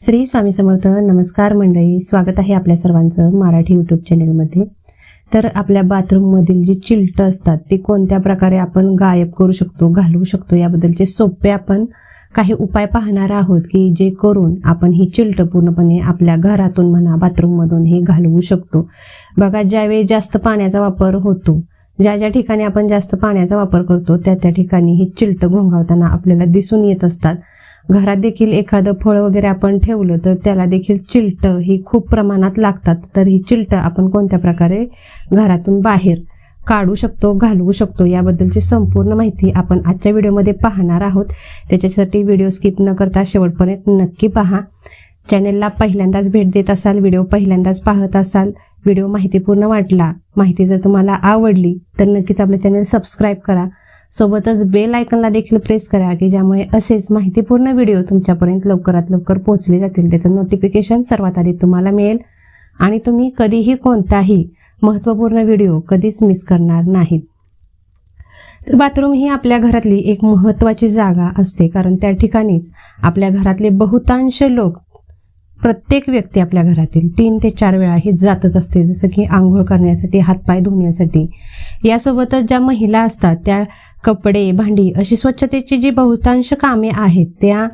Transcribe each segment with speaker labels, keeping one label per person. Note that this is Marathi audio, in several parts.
Speaker 1: श्री स्वामी समर्थ नमस्कार मंडळी. स्वागत आहे आपल्या सर्वांचं मराठी यूट्यूब चॅनेलमध्ये तर आपल्या बाथरूममधील जी चिलटं असतात ती कोणत्या प्रकारे आपण गायब करू शकतो घालवू शकतो याबद्दलचे सोपे आपण काही उपाय पाहणार आहोत की जे करून आपण ही चिलटं पूर्णपणे आपल्या घरातून म्हणा बाथरूममधून हे घालवू शकतो. बघा ज्यावेळी जास्त पाण्याचा वापर होतो ज्या ज्या ठिकाणी आपण जास्त पाण्याचा वापर करतो त्या त्या ठिकाणी ही चिलटं घोंगावताना आपल्याला दिसून येत असतात. घरात देखील एखादं फळ वगैरे आपण ठेवलं तर त्याला देखील चिलटं ही खूप प्रमाणात लागतात. तर ही चिलटं आपण कोणत्या प्रकारे घरातून बाहेर काढू शकतो घालवू शकतो याबद्दलची संपूर्ण माहिती आपण आजच्या व्हिडिओमध्ये पाहणार आहोत. त्याच्यासाठी व्हिडिओ स्किप न करता शेवटपर्यंत नक्की पहा. चॅनेलला पहिल्यांदाच भेट देत असाल व्हिडिओ पहिल्यांदाच पाहत असाल व्हिडिओ माहितीपूर्ण वाटला माहिती जर तुम्हाला आवडली तर नक्कीच आपलं चॅनल सबस्क्राईब करा. सोबतच बेल आयकनला देखील प्रेस करा की ज्यामुळे असेच माहितीपूर्ण व्हिडिओ तुमच्यापर्यंत लवकरात लवकर पोहोचले जातील. त्याचं नोटिफिकेशन सर्वात आधी तुम्हाला मिळेल. आणि तुम्ही कधीही कोणताही महत्त्वपूर्ण व्हिडिओ कधीच मिस करणार नाहीत. तर बाथरूम ही आपल्या घरातली एक महत्त्वाची जागा असते. कारण त्या ठिकाणीच आपल्या घरातले बहुतांश लोक प्रत्येक व्यक्ती आपल्या घरातील तीन ते चार वेळा हे जातच असते. जसं की आंघोळ करण्यासाठी हातपाय धुण्यासाठी. यासोबतच ज्या महिला असतात त्या कपडे भांडी अशी स्वच्छतेची जी बहुतांश कामे आहेत त्या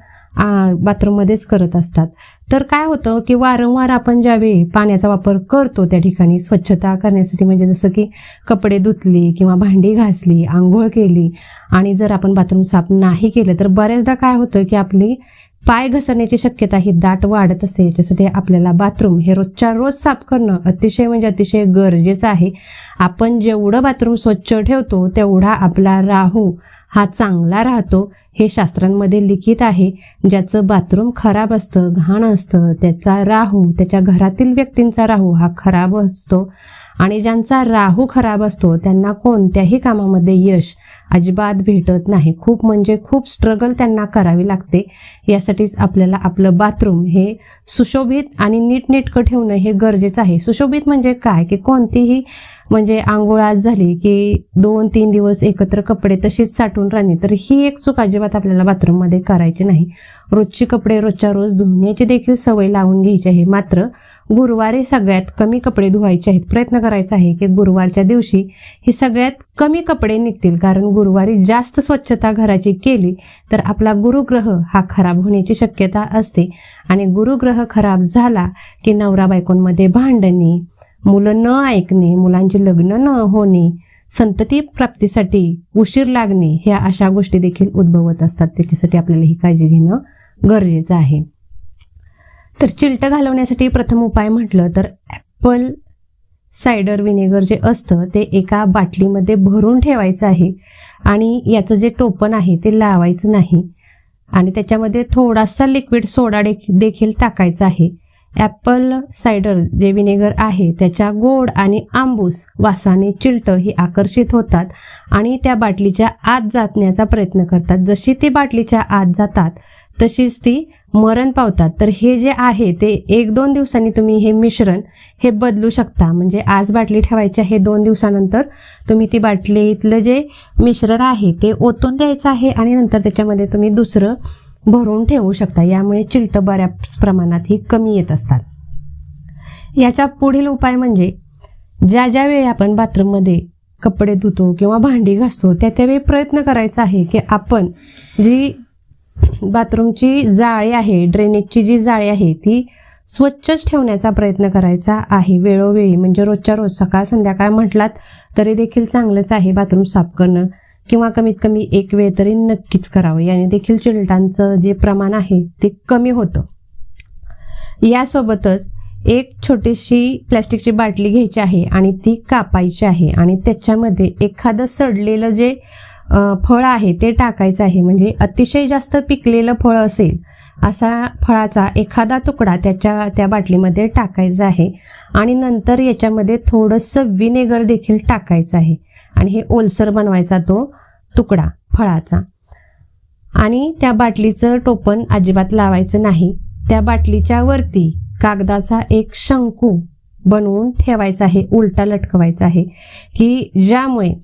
Speaker 1: बाथरूममध्येच करत असतात. तर काय होतं की वारंवार आपण ज्यावेळी पाण्याचा वापर करतो त्या ठिकाणी स्वच्छता करण्यासाठी म्हणजे जसं की कपडे धुतली किंवा भांडी घासली आंघोळ केली आणि जर आपण बाथरूम साफ नाही केलं तर बऱ्याचदा काय होतं की आपली पाय घसरण्याची शक्यता ही दाट वाढत असते. याच्यासाठी आपल्याला बाथरूम हे रोजच्या रोज साफ करणं अतिशय म्हणजे अतिशय गरजेचं आहे. आपण जेवढं बाथरूम स्वच्छ ठेवतो तेवढा आपला राहू हा चांगला राहतो हे शास्त्रांमध्ये लिखित आहे. ज्याचं बाथरूम खराब असतं घाण असतं त्याचा राहू त्याच्या घरातील व्यक्तींचा राहू हा खराब असतो. आणि ज्यांचा राहू खराब असतो त्यांना कोणत्याही कामामध्ये यश अजिबात भेटत नाही. खूप म्हणजे खूप स्ट्रगल त्यांना करावी लागते. यासाठीच आपल्याला आपलं बाथरूम हे सुशोभित आणि नीटनेटकं ठेवणं हे गरजेचं आहे. सुशोभित म्हणजे काय? की कोणतीही म्हणजे आंघोळ आज झाली की दोन तीन दिवस एकत्र कपडे तशीच साठवून राहणे. तर ही एक चूक अजिबात आपल्याला बाथरूममध्ये करायची नाही. रोजची कपडे रोजच्या रोज धुण्याची देखील सवय लावून घ्यायची आहे. मात्र गुरुवारी सगळ्यात कमी कपडे धुवायचे आहेत. प्रयत्न करायचा आहे की गुरुवारच्या दिवशी ही सगळ्यात कमी कपडे निघतील. कारण गुरुवारी जास्त स्वच्छता घराची केली तर आपला गुरुग्रह हा खराब होण्याची शक्यता असते. आणि गुरुग्रह खराब झाला की नवरा बायकोंमध्ये भांडणी मुलं न ऐकणे मुलांचे लग्न न होणे संतती प्राप्तीसाठी उशीर लागणे ह्या अशा गोष्टी देखील उद्भवत असतात. त्याच्यासाठी आपल्याला ही काळजी घेणं गरजेचं आहे. तर चिलटं घालवण्यासाठी प्रथम उपाय म्हटलं तर ॲपल सायडर विनेगर जे असतं ते एका बाटलीमध्ये भरून ठेवायचं आहे आणि याचं जे टोपण आहे ते लावायचं नाही. आणि त्याच्यामध्ये थोडासा लिक्विड सोडा देखील देखील टाकायचा आहे. ॲपल सायडर जे विनेगर आहे त्याच्या गोड आणि आंबूस वासाने चिलटं ही आकर्षित होतात आणि त्या बाटलीच्या आत जातण्याचा प्रयत्न करतात. जशी ती बाटलीच्या आत जातात तशीच ती मरण पावतात. तर हे जे आहे ते एक दोन दिवसांनी तुम्ही हे मिश्रण हे बदलू शकता. म्हणजे आज बाटली ठेवायची आहे दोन दिवसानंतर तुम्ही ती बाटलीतलं जे मिश्रण आहे ते ओतून द्यायचं आहे आणि नंतर त्याच्यामध्ये तुम्ही दुसरं भरून ठेवू शकता. यामुळे चिलटं बऱ्याच प्रमाणात ही कमी येत असतात. याच्या पुढील उपाय म्हणजे ज्या ज्या वेळी आपण बाथरूममध्ये कपडे धुतो किंवा भांडी घासतो त्या त्यावेळी प्रयत्न करायचा आहे की आपण जी बाथरूमची जाळी आहे ड्रेनेजची जी जाळी आहे ती स्वच्छच ठेवण्याचा प्रयत्न करायचा आहे वेळोवेळी. म्हणजे रोजच्या रोज सकाळ संध्याकाळ म्हटलात तरी देखील चांगलंच आहे बाथरूम साफ करणं. किंवा कमीत कमी एक वेळ तरी नक्कीच करावं. याने देखील चिलटांचं जे प्रमाण आहे ते कमी होतं. यासोबतच एक छोटीशी प्लॅस्टिकची बाटली घ्यायची आहे आणि ती कापायची आहे आणि त्याच्यामध्ये एखादं सडलेलं जे फळ आहे ते टाकायचं आहे. म्हणजे अतिशय जास्त पिकलेलं फळ असेल असा फळाचा एखादा तुकडा त्याच्या त्या बाटलीमध्ये टाकायचा आहे आणि नंतर याच्यामध्ये थोडंसं विनेगर देखील टाकायचं आहे. आणि हे ओलसर बनवायचा तो तुकडा फळाचा. आणि त्या बाटलीचं टोपण अजिबात लावायचं नाही. त्या बाटलीच्या वरती कागदाचा एक शंकू बनवून ठेवायचा आहे उलटा लटकवायचा आहे. की ज्यामुळे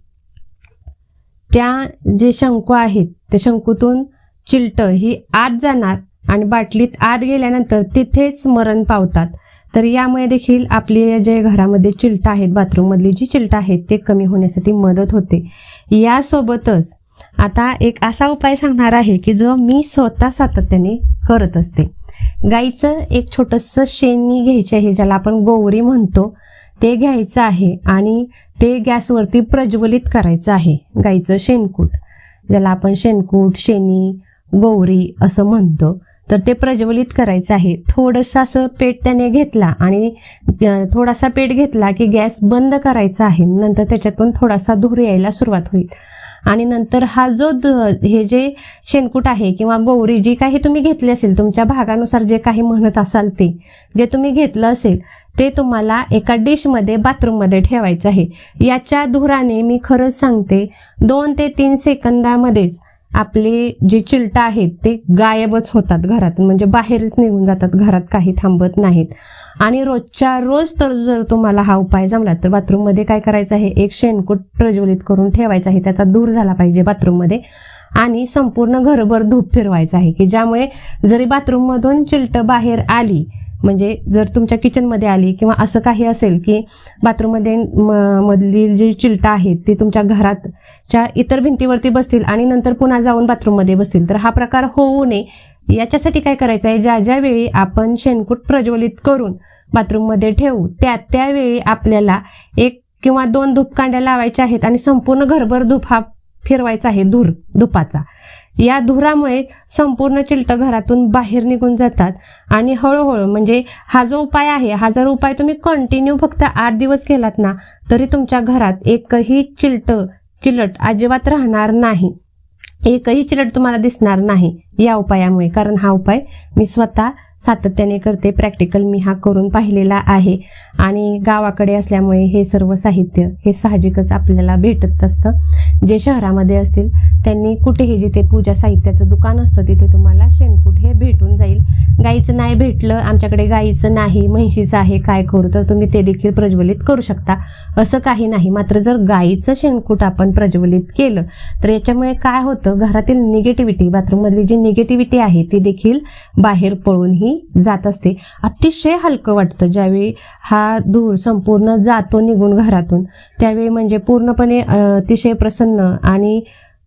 Speaker 1: त्या जे शंकू आहेत त्या शंकूतून चिलटं ही आत जाणार आणि बाटलीत आत गेल्यानंतर तिथेच मरण पावतात. तर यामुळे देखील आपले जे घरामध्ये चिलटा आहेत बाथरूममधली जी चिलटा आहेत ते कमी होण्यासाठी मदत होते. यासोबतच आता एक असा उपाय सांगणार आहे की जो मी स्वतः सातत्याने करत असते. गाईचं एक छोटंसं शेणी घ्यायचं आहे ज्याला आपण गोवरी म्हणतो. ते घ्यायचं आहे आणि ते गॅसवरती प्रज्वलित करायचं आहे गाईचं शेणकूट. ज्याला आपण शेणकूट शेणी गोवरी असं म्हणतो. तर ते प्रज्वलित करायचं आहे. थोडंसं असं पेट त्याने घेतला आणि थोडासा पेट घेतला की गॅस बंद करायचा आहे. नंतर त्याच्यातून थोडासा धूर यायला सुरुवात होईल. आणि नंतर हा जो द- हे जे शेणकूट आहे किंवा गौरी जी काही तुम्ही घेतली असेल तुमच्या भागानुसार जे काही म्हणत असाल ते जे तुम्ही घेतलं असेल ते तुम्हाला एका डिशमध्ये बाथरूममध्ये ठेवायचं आहे. याच्या धुराने मी खरंच सांगते दोन ते तीन सेकंदामध्येच आपले जे चिलटा आहेत ते गायबच होतात घरातून. म्हणजे बाहेरच निघून जातात घरात काही थांबत नाहीत. आणि रोजच्या रोज तर जर तुम्हाला हा उपाय जमला तर बाथरूममध्ये काय करायचं आहे? एक शेणकूट प्रज्वलित करून ठेवायचा आहे. त्याचा दूर झाला पाहिजे बाथरूममध्ये. आणि संपूर्ण घरभर धूप फिरवायचं आहे की ज्यामुळे जरी बाथरूममधून चिलटं बाहेर आली म्हणजे जर तुमच्या किचनमध्ये आली किंवा असं काही असेल की बाथरूममध्ये म- मधली जी चिलटा आहेत ती तुमच्या घरातच्या इतर भिंतीवरती बसतील आणि नंतर पुन्हा जाऊन बाथरूममध्ये बसतील तर हा प्रकार होऊ नये. याच्यासाठी काय करायचं आहे? ज्या ज्या वेळी आपण शेणकूट प्रज्वलित करून बाथरूममध्ये ठेवू त्या त्यावेळी आपल्याला एक किंवा दोन धूपकांड्या लावायच्या आहेत आणि संपूर्ण घरभर धूप हा फिरवायचा आहे धूर धुपाचा. या धुरामुळे संपूर्ण चिलट घरातून बाहेर निघून जातात. आणि हळूहळू म्हणजे हा जो उपाय आहे हा जर उपाय तुम्ही कंटिन्यू फक्त आठ दिवस केलात ना तरी तुमच्या घरात एकही चिलट चिलट अजिबात राहणार नाही. एकही चिलट तुम्हाला दिसणार नाही या उपायामुळे. कारण हा उपाय मी स्वतः सातत्याने करते. प्रॅक्टिकल मी हा करून पाहिलेला आहे. आणि गावाकडे असल्यामुळे हे सर्व साहित्य हे साहजिकच आपल्याला भेटत असतं. जे शहरामध्ये असतील त्यांनी कुठेही जिथे पूजा साहित्याचं दुकान असतं तिथे तुम्हाला शेणकूट हे भेटून जाईल. गाईचं नाही भेटलं आमच्याकडे गाईचं नाही म्हैशीचं आहे काय करू? तर तुम्ही ते देखील प्रज्वलित करू शकता. असं काही नाही मात्र जर गाईचं शेणकूट आपण प्रज्वलित केलं तर याच्यामुळे काय होतं? घरातील निगेटिव्हिटी बाथरूममधली जी निगेटिव्हिटी आहे ती देखील बाहेर पळूनही जात असते. अतिशय हलकं वाटतं. ज्यावेळी हा धूर संपूर्ण जातो निघून घरातून त्यावेळी म्हणजे पूर्णपणे अतिशय प्रसन्न आणि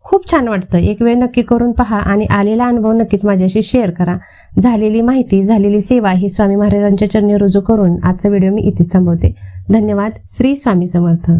Speaker 1: खूप छान वाटतं. एक वेळ नक्की करून पहा आणि आलेला अनुभव नक्कीच माझ्याशी शेअर करा. झालेली माहिती झालेली सेवा ही स्वामी महाराजांच्या चरणी रुजू करून आजचा व्हिडिओ मी इथेच थांबवते. धन्यवाद. श्री स्वामी समर्थ.